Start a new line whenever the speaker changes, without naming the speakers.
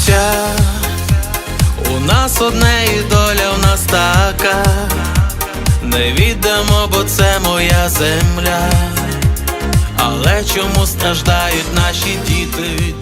Життя у нас одне і доля в нас така. Не віддамо, бо це моя земля. Але чому страждають наші діти?